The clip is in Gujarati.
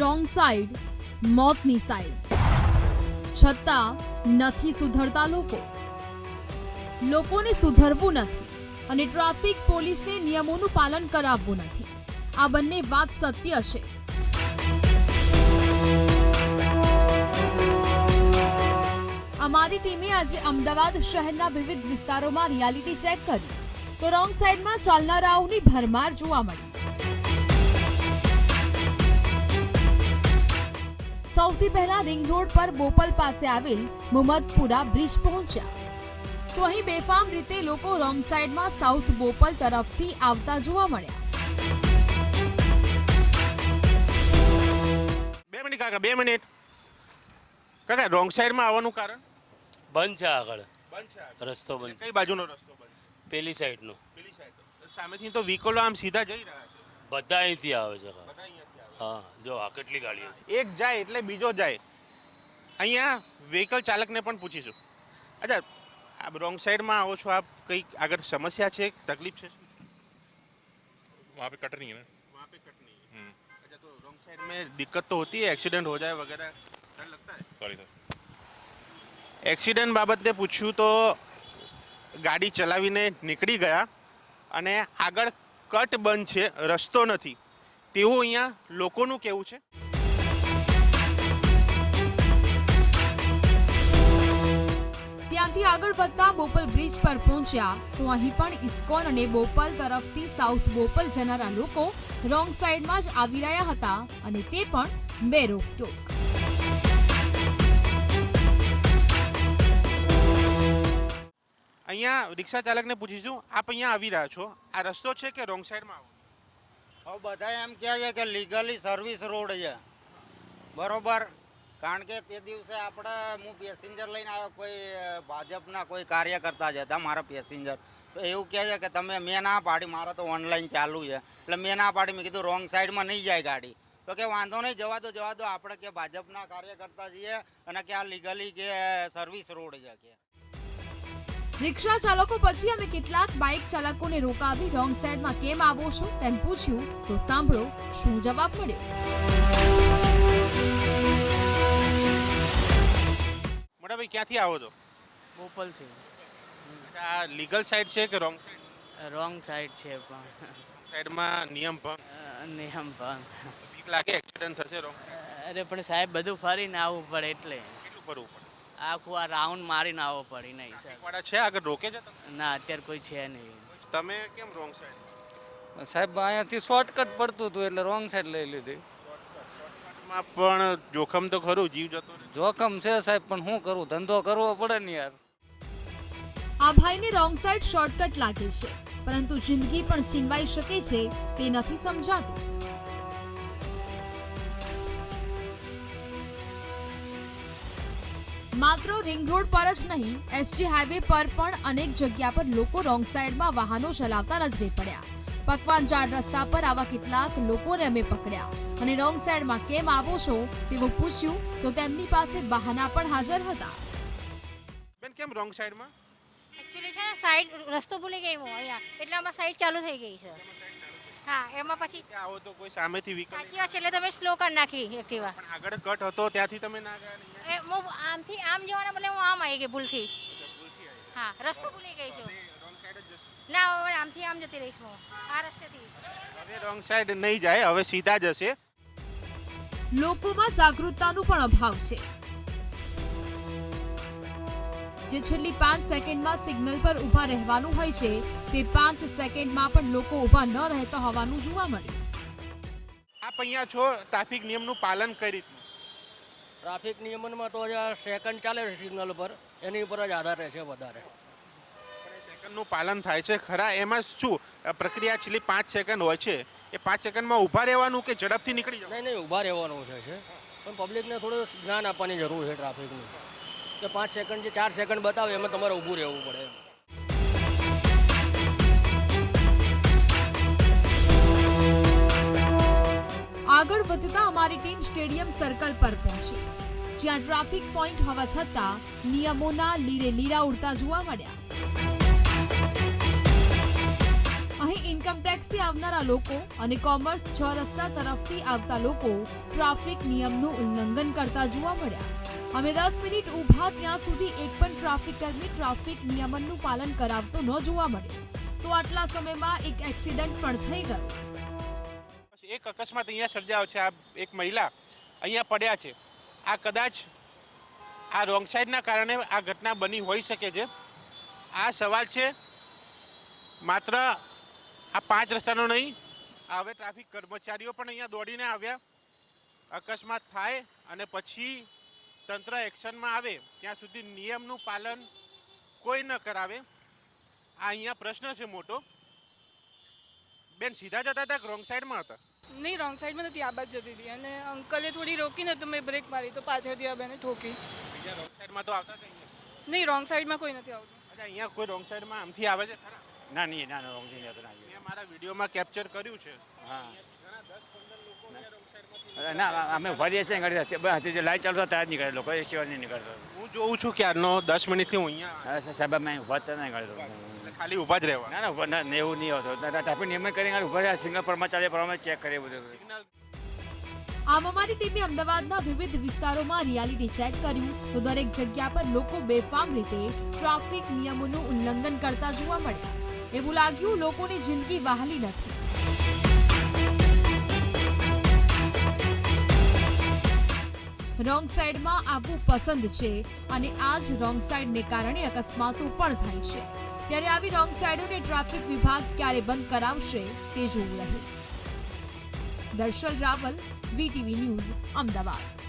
રોંગ સાઈડ મોતની સાઈડ છતાં નથી સુધરતા લોકો. લોકોને સુધરવું નથી અને ટ્રાફિક પોલીસને નિયમોનું પાલન કરાવવું નથી. આ બંને વાત સત્ય છે. અમારી ટીમે આજે અમદાવાદ શહેરના વિવિધ વિસ્તારોમાં રિયાલિટી ચેક કરી. તો રોંગ સાઈડમાં ચાલનારાઓની ભરમાર જોવા મળી. સૌથી પહેલા રિંગ રોડ પર બોપલ પાસે આવેલ મુહમ્મદપુરા બ્રિજ પહોંચ્યા. તો અહીં બેફામ રીતે લોકો રોંગ સાઈડમાં સાઉથ બોપલ તરફથી આવતા જોવા મળ્યા. બે મિનિટ કાકા બે મિનિટ. કાકા રોંગ સાઈડમાં આવવાનું કારણ? બંધ છે આગળ. બંધ છે રસ્તો બંધ. કઈ બાજુનો રસ્તો બંધ? પેલી સાઈડનો. પેલી સાઈડ સામેથી તો વ્હીકલો આમ સીધા જઈ રહ્યા છે. બધા અહીંથી આવે છે બધા. હા જો આ કેટલી ગાડીઓ એક જાય એટલે બીજો જાય અહીંયા વ્હીકલ ચાલકને પણ પૂછીશું અચ્છા આપ રોંગ સાઈડમાં આવો છો આપ કઈ આગળ સમસ્યા છે તકલીફ છે શું છે? वहाँ पे कट नहीं है ना वहाँ पे कट नहीं है अच्छा तो रॉन्ग साइड में दिक्कत तो होती है एक्सीडेंट हो जाए वगैरह डर लगता है सॉरी सर એક્સિડન્ટ બાબતે પૂછ્યું તો ગાડી ચલાવીને નીકળી ગયા અને આગળ કટ બંધ છે રસ્તો નથી તેવું અહીંયા લોકોનું કેવું છે. ત્યાંથી આગળ વધતા બોપલ બ્રિજ પર પહોંચ્યા તો અહીં પણ ઇસ્કોન અને બોપલ તરફથી સાઉથ બોપલ જનારા લોકો રોંગ સાઈડમાં જ આવી રહ્યા હતા અને તે પણ બે રોકટોક. અહીંયા રિક્ષા ચાલકને પૂછીશું આપ અહીંયા આવી રહ્યા છો? આ રસ્તો છે કે રોંગ સાઈડમાં આવો? હવે બધા એમ કહે છે કે લીગલી સર્વિસ રોડ છે. બરોબર? કારણ કે તે દિવસે આપણે, હું પેસેન્જર લઈને આવ્યો, કોઈ ભાજપના કોઈ કાર્યકર્તા જ હતા મારા પેસેન્જર તો એવું કહે છે કે તમે, મેં ના પાડી, મારા તો ઓનલાઈન ચાલુ છે. એટલે મેં ના પાડી, મેં કીધું રોંગ સાઈડમાં નહીં જાય ગાડી. તો કે વાંધો નહીં, જવા દો જવા દો, આપણે કે ભાજપના કાર્યકર્તા છીએ અને કે આ લીગલી કે સર્વિસ રોડ છે કે. રિક્ષા ચાલકો પછી અમે કેટલાક બાઇક ચાલકોને રોકાવી રોંગ સાઈડમાં કેમ આવો છો તેમ પૂછ્યું તો સાંભળો શું જવાબ મળ્યો. મોટાભાઈ ક્યાંથી આવો છો? બોપલથી. આ લીગલ સાઈડ છે કે રોંગ સાઈડ? રોંગ સાઈડ છે પણ. સાઈડમાં નિયમ ભંગ. નિયમ ભંગ. બીક લાગે એક્સિડન્ટ થશે રોંગ અરે પણ સાહેબ બધું ફરીને આવવું પડે એટલે. કેટલું ફરવું પડે? આખું આ રાઉન્ડ મારીને આવવો પડી નહીં સાહેબ છે? આગળ રોકે છે ના અત્યારે કોઈ છે નહીં. તમે કેમ રોંગ સાઈડ સાહેબ અહીંયાથી શોર્ટકટ પડતું હતું એટલે રોંગ સાઈડ લઈ લીધી. માં પણ જોખમ તો ખરું જીવ જતો જોખમ છે સાહેબ પણ શું કરું ધંધો કરવો પડે ને યાર. આ ભાઈને રોંગ સાઈડ શોર્ટકટ લાગે છે પરંતુ જિંદગી પણ છીનવાઈ શકે છે તે નથી સમજાતું. માત્ર રિંગ રોડ પર જ નહીં એસજી હાઈવે પર પણ અનેક જગ્યા પર લોકો રોંગ સાઈડમાં વાહનો ચલાવતા નજરે પડ્યા. પકવાન ચાર રસ્તા પર આવા કેટલાક લોકોને અમે પકડ્યા. અને રોંગ સાઈડમાં કેમ આવો છો? તેવું પૂછ્યું. તો તેમની પાસે બહાના પણ હાજર હતા. બેન કેમ રોંગ સાઈડમાં એકચ્યુઅલી છે ને સાઈડ રસ્તો ભૂલી ગઈ હું અહીંયા. એટલે આમાં સાઈડ ચાલુ થઈ ગઈ છે. હા એમાં પછી આવો તો કોઈ સામેથી વ્હીકલ સાચી હશે છે એટલે તમે સ્લો કરી નાખી એક્ટિવા પણ આગળ કટ હતો ત્યાંથી તમે ના ગયા એ હું આમથી આમ જવાના બદલે હું આમ આવી ગઈ ભૂલથી. હા રસ્તો ભૂલી ગઈ છું. રોંગ સાઈડ જ ના હવે આમથી આમ જતી રહીશ હું આ રસ્તેથી. હવે રોંગ સાઈડ નહીં જાય હવે સીધા જશે લોકોમાં જાગૃતતાનો પણ અભાવ છે. જે છેલ્લી પાંચ સેકન્ડમાં સિગ્નલ પર ઊભા રહેવાનું હોય છે તે પાંચ સેકન્ડમાં પણ લોકો ઊભા ન રહેતા હોવાનું જોવા મળ્યું. આપ અહીંયા છો ટ્રાફિક નિયમનું પાલન કઈ રીતનું? ટ્રાફિક નિયમનમાં તો જે સેકન્ડ ચાલે છે સિગ્નલ પર એની ઉપર જ આધાર રહેશે વધારે. સેકન્ડનું પાલન થાય છે ખરા? એમાં શું પ્રક્રિયા છેલ્લી પાંચ સેકન્ડ હોય છે એ પાંચ સેકન્ડમાં ઊભા રહેવાનું કે ઝડપથી નીકળી જવાનું? નહીં નહીં ઊભા રહેવાનું છે છે. પણ પબ્લિકને થોડું જ્ઞાન આપવાની જરૂર છે ટ્રાફિકનું. કે પાંચ સેકન્ડ જે ચાર સેકન્ડ બતાવે, એમાં તમારે ઊભું રહેવું પડે આગળ વધતા અમારી ટીમ સ્ટેડિયમ સર્કલ પર પહોંચી. જ્યાં ટ્રાફિક પોઈન્ટ હોવા છતાં નિયમોના લીરે લીરા ઉડતા જોવા મળ્યા. અહીં ઇન્કમટેક્સથી આવનારા લોકો અને કોમર્સ છ રસ્તા તરફથી આવતા લોકો ટ્રાફિક નિયમનું ઉલ્લંઘન કરતા જોવા મળ્યા. અમે દસ મિનિટ ઊભા ત્યાં સુધી એક પણ ટ્રાફિક કર્મી ટ્રાફિક નિયમનનું પાલન કરાવતો ન જોવા મળ્યો. તો આટલા સમયમાં એક એક્સિડન્ટ પણ થઈ ગયો. એક અકસ્માત અહીંયા સર્જાયો છે. આ એક મહિલા અહીંયા પડ્યા છે. આ કદાચ આ રોંગ સાઈડના કારણે આ ઘટના બની હોઈ શકે છે. આ સવાલ છે, માત્ર આ પાંચ રસ્તાનો નહીં હવે ટ્રાફિક કર્મચારીઓ પણ અહીંયા દોડીને આવ્યા. અકસ્માત થાય અને પછી તંત્ર એક્શનમાં આવે ત્યાં સુધી નિયમનું પાલન કોઈ ન કરાવે. આ અહીંયા પ્રશ્ન છે મોટો. બેન સીધા જતા હતા રોંગ સાઈડમાં હતા? નહીં રોંગ સાઈડમાં નથી આ બાજુ જતી હતી. અને અંકલે થોડી રોકીને તો મેં બ્રેક મારી તો પાછળથી આ બેને ઠોકી. બીજા રોંગ સાઈડમાં તો આવતા નહીં રોંગ સાઈડમાં કોઈ નથી આવતું. અચ્છા અહીંયા કોઈ રોંગ સાઈડમાં આમથી આવે છે? ખરા. ના નહીં ના ના રોંગ સાઈડ ના મેં મારા વિડીયોમાં કેપ્ચર કર્યું છે. હા. ઘણા દસ પંદર લોકો અહીંયા રોંગ સાઈડમાંથી ના અમે ઊભા છીએ ગાડી બસ લાઈટ ચાલુ થાય જ નીકળે. લોકો એ સિવાય નહીં નીકળતો. હું જોઉં છું ક્યારનો દસ મિનિટથી હું અહીંયા સાહેબ અમે ઊભા જ નહીં નીકળતો ખાલી ઊભા જ રહેવા. ના ના એવું નહીં હોતો. ટ્રાફિક નિયમન કરીને ગાડી રહ્યા સિગ્નલ પરમાં ચાલે પ્રમાણે ચેક કરીએ બધું. સિગ્નલ આમ અમારી ટીમે અમદાવાદના વિવિધ વિસ્તારોમાં રિયાલિટી ચેક કર્યું. તો દરેક જગ્યા પર લોકો બેફામ રીતે ટ્રાફિક નિયમોનું ઉલ્લંઘન કરતા જોવા મળ્યા એવું લાગ્યું લોકોની જિંદગી વહાલી નથી. રોંગ સાઈડમાં આવવું પસંદ છે અને આ જ રોંગ સાઈડને કારણે અકસ્માતો પણ થાય છે. ત્યારે આવી રોંગ સાઈડોને ટ્રાફિક વિભાગ ક્યારે બંધ કરાવશે તે જોવું રહ્યું. Darshal Raval, VTV news, Ahmedabad.